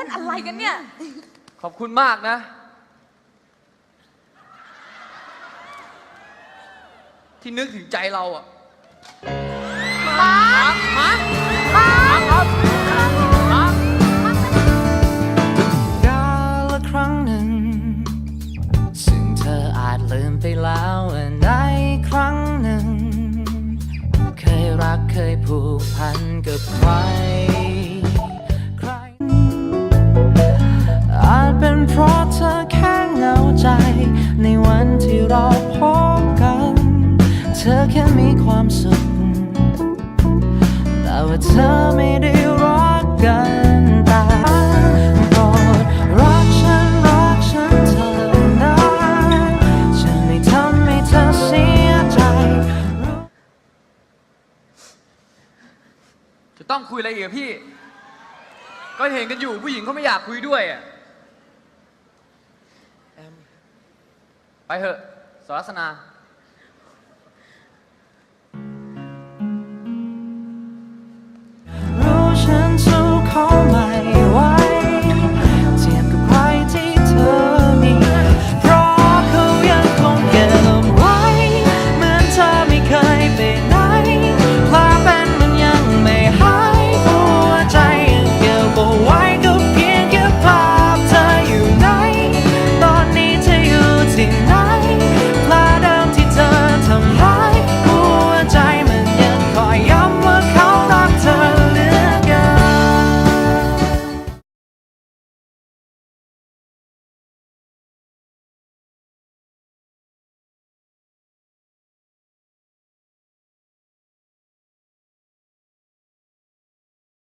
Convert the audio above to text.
ล่นอะไรกันเนี่ย ขอบคุณมากนะ ที่นึกถึงใจเราอะกาลครั้งหนึ่ง ซึ่งเธออาจลืมไปแล้วว่าในครั้งหนึ่ง เคยรักเคยผูกพันกับใคร เธอแค่มีความสุข แต่ว่าเธอไม่ได้รักกันแต่โปรดรักฉันรักฉันเธอนะจะไม่ทำให้เธอเสียใจ จะต้องคุยอะไรอีกอะพี่ ก็เห็นกันอยู่ผู้หญิงเขาไม่อยากคุยด้วยอะไปเถอะสรัสนา